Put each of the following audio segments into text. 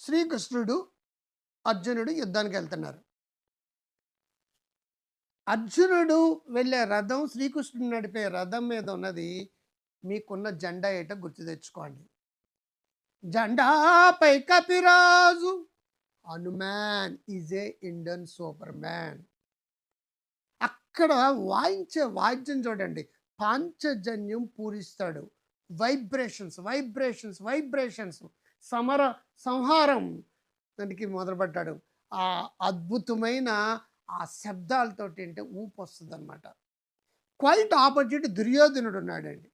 శ్రీకృష్ణుడు అర్జునుడు యుద్ధానికి వెళ్తున్నారు. అర్జునుడు వెళ్ళే రథం శ్రీకృష్ణుడు నడిపే రథం మీద ఉన్నది మీకున్న జెండా ఏట గుర్తు తెచ్చుకోండి. జెండాపై Kapiraju Hanuman is a Indian superman. అక్కడ వాయించే వాయిద్యం చూడండి. పాంచజన్యం పూరిస్తాడు. Vibrations vibrations vibrations. సమర సంహారం దానికి మొదలుపెట్టాడు. ఆ అద్భుతమైన ఆ శబ్దాలతోటి అంటే ఊపు వస్తుంది అనమాట క్వైట్ ఆపోజిట్ దుర్యోధనుడు ఉన్నాడండి.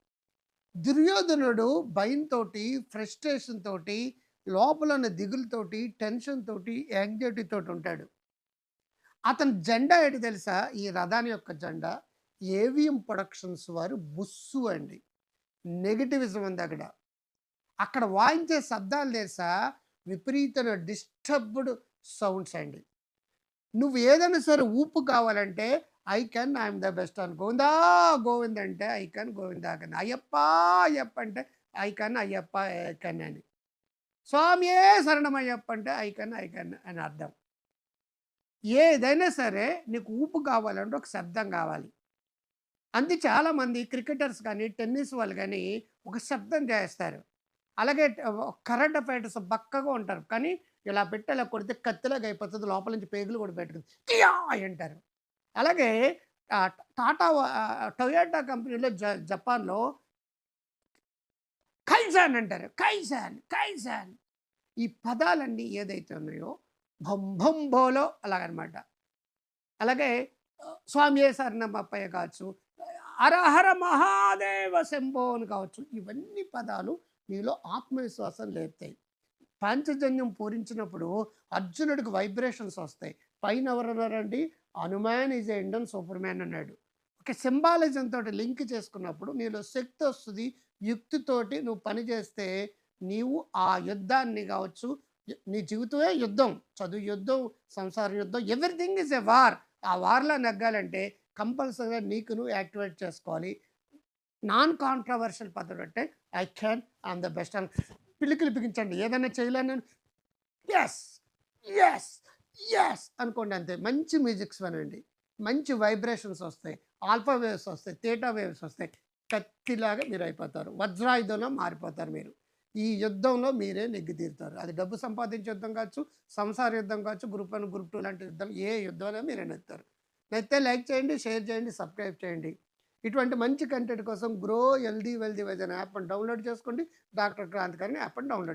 దుర్యోధనుడు భయంతో ఫ్రస్ట్రేషన్ తోటి లోపల ఉన్న దిగులతోటి టెన్షన్ తోటి యాంగ్జైటీ తోటి ఉంటాడు. అతని జెండా ఏంటి తెలుసా? ఈ రథాని యొక్క జెండా. ఏవిఎం ప్రొడక్షన్స్ వారు బుస్సు అండి. నెగిటివిజం ఉంది అక్కడ. అక్కడ వాయించే శబ్దాలు తెలుసా? విపరీతమైన డిస్టర్బ్డ్ సౌండ్స్ అండి. నువ్వు ఏదైనా సరే ఊపు కావాలంటే I can I'm the best అని. గోవిందా గోవింద్ అంటే ఐ కెన్ గోవిందా కన్ అయ్యప్ప అయ్యప్ప అంటే ఐ కెన్ అయ్యప్ప ఐ అని. స్వామియే శరణమయ్యప్ప అంటే ఐ కెన్ ఐ కెన్ అని అర్థం. ఏదైనా సరే నీకు ఊపు కావాలంటే ఒక శబ్దం కావాలి. అంతే చాలామంది క్రికెటర్స్ కానీ టెన్నిస్ వాళ్ళు కానీ ఒక శబ్దం చేస్తారు. అలాగే కరెంట్ అఫైర్స్ బక్కగా ఉంటారు. కానీ ఇలా పెట్టి ఇలా కొడితే కత్తిలాగా అయిపోతుంది. లోపల నుంచి పేగులు కూడా పెట్టుకుంది కియా అంటారు. అలాగే టాటా టొయోటా కంపెనీలో జ జపాన్లో కైజాన్ అంటారు. కైజాన్ కైజాన్ ఈ పదాలన్నీ ఏదైతే ఉన్నాయో భం భోలో అలాగనమాట. అలాగే స్వామి ఏ కావచ్చు హరహర మహాదేవ శంభో అని కావచ్చు ఇవన్నీ పదాలు నీలో ఆత్మవిశ్వాసం లేపుతాయి. పాంచజన్యం పూరించినప్పుడు అర్జునుడికి వైబ్రేషన్స్ వస్తాయి. పైన ఎవరన్నారండి? Hanuman is Indian superman అన్నాడు. ఒక సింబాలిజం తోటి లింక్ చేసుకున్నప్పుడు నీలో శక్తి వస్తుంది. యుక్తితోటి నువ్వు పని చేస్తే నీవు ఆ యుద్ధాన్ని కావచ్చు నీ జీవితమే యుద్ధం చదువు యుద్ధం సంసార యుద్ధం ఎవ్రీథింగ్ ఈజ్ ఎ వార్ ఆ వార్లో నగ్గాలంటే కంపల్సరీగా నీకు నువ్వు యాక్టివేట్ చేసుకోవాలి. నాన్ కాంట్రవర్షియల్ పద్ధతి అంటే I can I'm the best అని పిలికిలు పిగించండి ఏదైనా చేయలేను ఎస్ ఎస్ ఎస్ అనుకోండి అంతే. మంచి మ్యూజిక్స్ వినండి. మంచి వైబ్రేషన్స్ వస్తాయి. ఆల్ఫా వేవ్స్ వస్తాయి తేటా వేవ్స్ వస్తాయి. కత్తిలాగా మీరు అయిపోతారు. వజ్రాయుధంలో మారిపోతారు మీరు. ఈ యుద్ధంలో మీరే నెగ్గి తీరుతారు అది డబ్బు సంపాదించే యుద్ధం కావచ్చు సంసార యుద్ధం కావచ్చు గ్రూప్ వన్ గ్రూప్ టూ లాంటి యుద్ధం ఏ యుద్ధంలో మీరే నెత్తారు నెత్తే లైక్ చేయండి షేర్ చేయండి సబ్స్క్రైబ్ చేయండి. ఇటువంటి మంచి కంటెంట్ కోసం గ్రో హెల్దీ వెల్దీ వెజ్ అనే యాప్ని డౌన్లోడ్ చేసుకోండి. డాక్టర్ క్రాంతికారిని యాప్ని డౌన్లోడ్